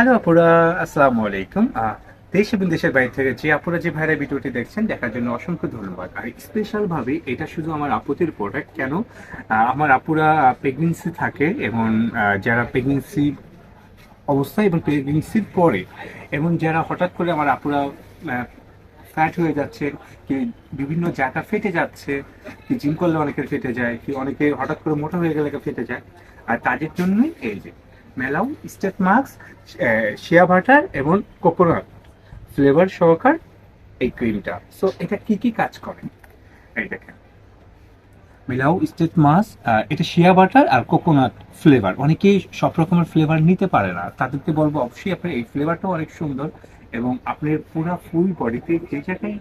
Hello আপুরা, আসসালামু আলাইকুম। দেশ এবং দেশের বাইরে থেকে যে আপুরা, যে ভাইরা ভিডিওটি দেখছেন, দেখার জন্য অসংখ্য ধন্যবাদ। আর স্পেশাল ভাবে এটা শুধু আমার আপুদের প্রোডাক্ট কেন আমার আপুরা প্রেগনেন্সি থাকে এবং যারা প্রেগনেন্সি অবস্থায় এবং প্রেগনেন্সির পরে, এবং যারা হঠাৎ করে আমার আপুরা ফ্যাট হয়ে যাচ্ছে, কি বিভিন্ন জায়গা ফেটে যাচ্ছে, কি জিম করলে অনেকের ফেটে যায়, কি অনেকে হঠাৎ করে মোটা হয়ে গেলে ফেটে যায়, আর তাদের জন্যই এই যে মেলাও স্টেট মাস্ক শিয়া বাটার এবং কোকোনাট ফ্লেভার সহকার এই ক্রিমটা সো এটা কি কি কাজ করে? এই দেখেন। মিলাও স্টেট মাস এটা শিয়া বাটার আর কোকোনাট ফ্লেভার অনেকেই সব রকমের ফ্লেভার নিতে পারে না। তাদেরকে বলব অবশ্যই আপনার এই ফ্লেভারটাও অনেক সুন্দর এবং আপনার পুরো ফুল বডিতে যে জায়গায়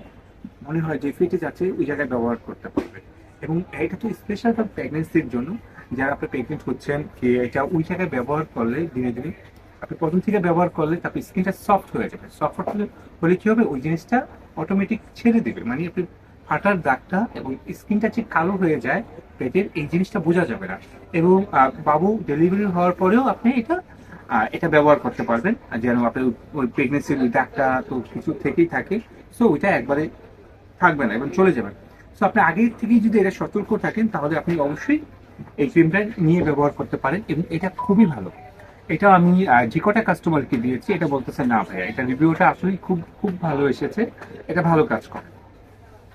মনে হয় যে ফেটে যাচ্ছে ওই জায়গায় ব্যবহার করতে পারবে এবং এটা তো স্পেশাল ফর প্রেগনেন্সির জন্য যারা আপনি প্রেগনেন্ট হচ্ছেন, কি এটা ওই জায়গায় ব্যবহার করলে ধীরে ধীরে আপনি প্রথম থেকে ব্যবহার করলে তারপর স্কিনটা সফট হয়ে যাবে। সফট হলে হলে কি হবে? ওই জিনিসটা অটোমেটিক ছেড়ে দেবে। মানে আপনি ফাটার দাগটা এবং স্কিনটা যে কালো হয়ে যায়, পেটের, এই জিনিসটা বোঝা যাবে না। এবং বাবু ডেলিভারি হওয়ার পরেও আপনি এটা এটা ব্যবহার করতে পারবেন। যেন আপনার ওই প্রেগনেন্সির দাগটা তো কিছু থেকেই থাকে। সো ওইটা একবারে থাকবে না এবং চলে যাবে। সো আপনি আগে থেকেই যদি এটা সতর্ক থাকেন, তাহলে আপনি অবশ্যই এই ক্রিমটা নিয়ে ব্যবহার করতে পারেন এবং এটা খুবই ভালো। এটা আমি যে কটা কাস্টমারকে দিয়েছি, এটা বলতেছে, না ভাইয়া, এটা রিভিউটা আসলে খুব খুব ভালো এসেছে। এটা ভালো কাজ করে।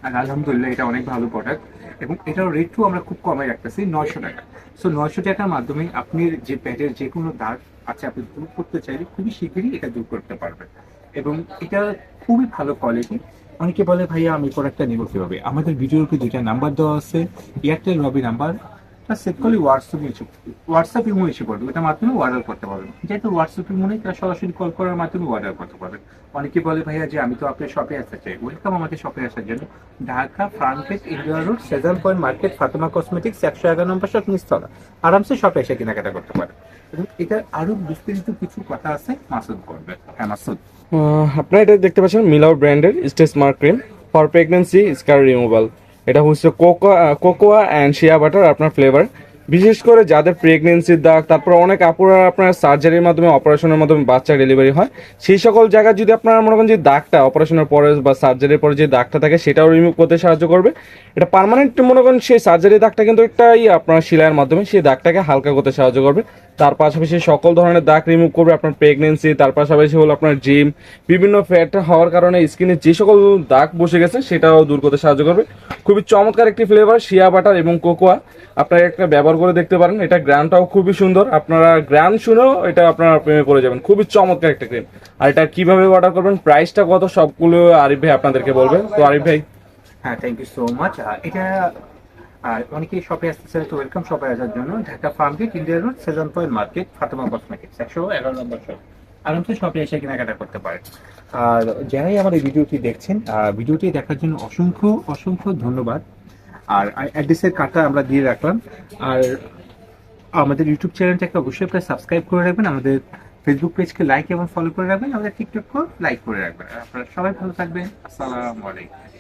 আর আলহামদুলিল্লাহ, এটা অনেক ভালো প্রোডাক্ট এবং এটার রেটও আমরা খুব কমে রাখতেছি, নয়শো টাকা। সো নয়শো টাকার মাধ্যমে আপনি যে প্যাডের যে কোনো দাগ আছে, আপনি দূর করতে চাইলে খুবই শীঘ্রই এটা দূর করতে পারবেন। এবং এটা খুবই ভালো কোয়ালিটি অনেকে বলে, ভাইয়া, আমি প্রোডাক্টটা নিব কীভাবে? আমাদের ভিডিওর দুইটা নাম্বার দেওয়া আছে এয়ারটেল রবি নাম্বার সেট করলে WhatsApp issue WhatsApp imo issue করবে ওটার মাধ্যমে অর্ডার করতে পারবেন যেহেতু হোয়াটসঅ্যাপ ইমো নেই, তারা সরাসরি কল করার মাধ্যমে অর্ডার করতে পারবেন অনেকে বলে, ভাইয়া, যে আমি তো আপনার শপে আসতে চাই। ওয়েলকাম আমাদের শপে আসার জন্য। Dhaka ফ্রান্কেট Indira road Sezan point market Fatema cosmetics একশো এগারো নম্বর শপ নিস্তলা। আরামসে শপে এসে কেনাকাটা করতে পারেন এবং এটা আরও বিস্তারিত কিছু কথা আছে মাসুদ করবে হ্যাঁ মাসুদ। আপনারা এটা দেখতে পাচ্ছেন মিলাও ব্র্যান্ডের stage smart cream. For pregnancy scar removal এটা হচ্ছে cocoa cocoa and shea butter আপনার ফ্লেভার বিশেষ করে যাদের প্রেগনেন্সির দাগ, তারপর অনেক আপুরা আপনার সার্জারির মাধ্যমে অপারেশনের মাধ্যমে বাচ্চা ডেলিভারি হয়। সেই সকল জায়গায় যদি আপনারা মনে করেন যে দাগটা অপারেশনের পরে বা সার্জারির পরে যে দাগটা থাকে, সেটাও রিমুভ করতে সাহায্য করবে। এটা পার্মানেন্ট মনে করেন সেই সার্জারি দাগটা কিন্তু একটাই আপনার সেলাইয়ের মাধ্যমে, সেই দাগটাকে হালকা করতে সাহায্য করবে। তার পাশাপাশি সকল ধরনের দাগ রিমুভ করবে আপনার প্রেগনেন্সি তার পাশাপাশি হলো আপনার জিম বিভিন্ন ফ্যাট হওয়ার কারণে স্কিনে যে সকল দাগ বসে গেছে সেটাও দূর করতে সাহায্য করবে। খুবই চমৎকার একটি ফ্লেভার শিয়া বাটার এবং কোকোয়া আপনারা একটা ব্যবহার করে দেখতে পারেন, এটা গ্রানটাও খুবই সুন্দর। আপনারা গ্রান শুনেও এটা আপনারা প্রেমে পড়ে যাবেন। খুবই চমৎকার একটা ক্রিম আর এটা কীভাবে অর্ডার করবেন প্রাইসটা কত, সবগুলো আরিফ ভাই আপনাদেরকে বলবে। তো আরিফ ভাই। হ্যাঁ থ্যাংক ইউ সো মাচ এটা আর অনেকেই শপে আসতে চাই তো ওয়েলকাম শপে আসার জন্য Dhaka Farmgate Indira road Sezan point market Fatema cosmetics একশো এগারো নম্বর শপ আরামসে শপে এসে কেনাকাটা করতে পারেন। আর যারাই আমার এই ভিডিওটি দেখছেন ভিডিওটি দেখার জন্য অসংখ্য অসংখ্য ধন্যবাদ। আর অ্যাড্রেসের কার্ডটা আমরা দিয়ে রাখলাম। আর আমাদের ইউটিউব চ্যানেলটাকে অবশ্যই আপনারা সাবস্ক্রাইব করে রাখবেন। আমাদের ফেসবুক পেজকে লাইক এবং ফলো করে রাখবেন। আমাদের টিকটককেও লাইক করে রাখবেন। আপনারা সবাই ভালো থাকবেন। আসসালামু আলাইকুম।